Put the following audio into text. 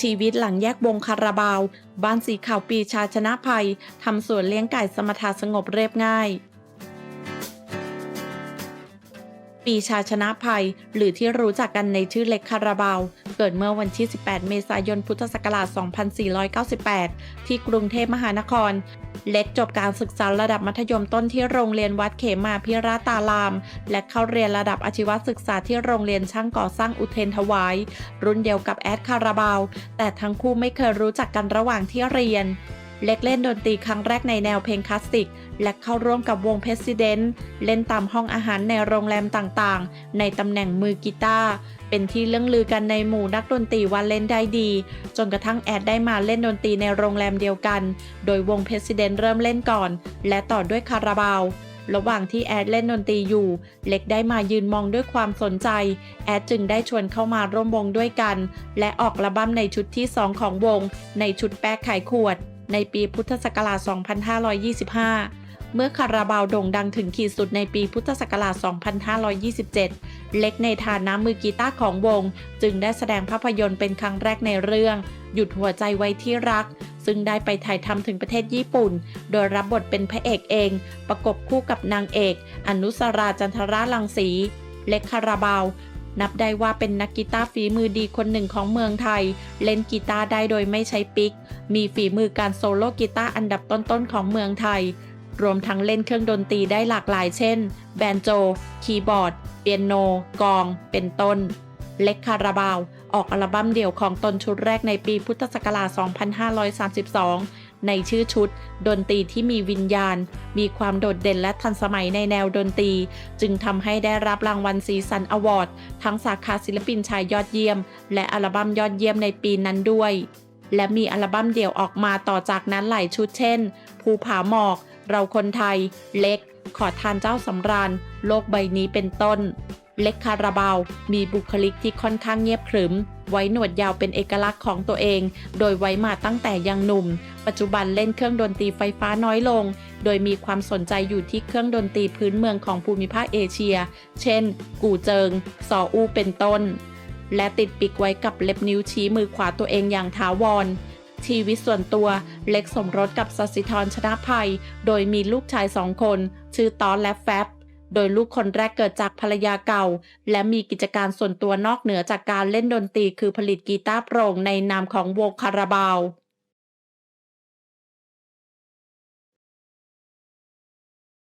ชีวิตหลังแยกวงคาราบาว บ้านสีขาวปีชาชนะภัยทำสวนเลี้ยงไก่สมถะสงบเรียบง่าย ปีชาชนะภัย หรือที่รู้จักกันในชื่อเล็กคาราบาว เกิดเมื่อวันที่ 18 เมษายน พุทธศักราช 2498 ที่กรุงเทพมหานคร เล็กจบการศึกษาระดับมัธยมต้นที่โรงเรียนวัดเขมาพิราตาราม และเข้าเรียนระดับอาชีวศึกษาที่โรงเรียนช่างก่อสร้างอุเทนถวาย รุ่นเดียวกับแอดคาราบาว แต่ทั้งคู่ไม่เคยรู้จักกันระหว่างที่เรียน เล็กเล่นดนตรีครั้งแรกในแนวเพลงคลาสสิก และเข้าร่วมกับวงเพสซิเดนต์เล่นตามห้องอาหารในโรงแรมต่างๆ ในตำแหน่งมือกีตาร์เป็นที่เรื่องลือกันในหมู่นักดนตรีว่าเล่นได้ดี จนกระทั่งแอดได้มาเล่นดนตรีในโรงแรมเดียวกัน โดยวงเพสซิเดนต์เริ่มเล่นก่อน และต่อด้วยคาราบาวระหว่างที่แอดเล่นดนตรีอยู่ เล็กได้มายืนมองด้วยความสนใจ แอดจึงได้ชวนเข้ามาร่วมวงด้วยกัน และออกอัลบั้มในชุดที่ 2 ของวง ในชุดแป๊กขายขวด ในปีพุทธศักราช 2525 เมื่อคาราบาวโด่งดังถึงขีดสุดในปีพุทธศักราช 2527 เล็กในฐานะมือกีตาร์ของวง จึงได้แสดงภาพยนตร์เป็นครั้งแรกในเรื่อง หยุดหัวใจไว้ที่รัก ซึ่งได้ไปถ่ายทำถึงประเทศญี่ปุ่น โดยรับบทเป็นพระเอกเอง ประกบคู่กับนางเอก อนุสราจันทราลังสี เล็กคาราบาว นับได้ว่าเป็นนักกีตาร์ฝีมือดีคนหนึ่งของเมืองไทย เล่นกีตาร์ได้โดยไม่ใช้ปิก มีฝีมือการโซโล่กีตาร์อันดับต้นๆของเมืองไทย รวมทั้งเล่นเครื่องดนตรีได้หลากหลายเช่น แบนโจ คีย์บอร์ด เปียโน กอง เป็นต้น เล็กคาราบาว ออกอัลบั้มเดี่ยวของตนชุดแรกในปีพุทธศักราช 2532 ในชื่อชุด ดนตรีที่มีวิญญาณ มีความโดดเด่นและทันสมัยในแนวดนตรี จึงทำให้ได้รับรางวัลซีซันอวอร์ด ทั้งสาขาศิลปินชายยอดเยี่ยม และอัลบั้มยอดเยี่ยมในปีนั้นด้วย และมีอัลบั้มเดี่ยวออกมาต่อจากนั้นหลายชุดเช่น ภูผาหมอก เราคนไทย เล็ก ขอทานเจ้าสำราญ โลกใบนี้เป็นต้น เล็กคาราบาว มีบุคลิกที่ค่อนข้างเงียบขรึม ไว้หนวดยาวเป็นเอกลักษณ์ของตัวเอง โดยไว้มาตั้งแต่ยังหนุ่ม ปัจจุบันเล่นเครื่องดนตรีไฟฟ้าน้อยลง โดยมีความสนใจอยู่ที่เครื่องดนตรีพื้นเมืองของภูมิภาคเอเชีย เช่น กู่เจิง ซออูเป็นต้น และติดปิกไว้กับเล็บนิ้วชี้มือขวาตัวเองอย่างถาวรชีวิตส่วนตัวเล็กสมรสกับสสิธรชนะภัย โดยมีลูกชายสองคน ชื่อตอนและแฟบ โดยลูกคนแรกเกิดจากภรรยาเก่า และมีกิจการส่วนตัวนอกเหนือจากการเล่นดนตรีคือผลิตกีตาร์โปร่งในนามของวงคาราบาว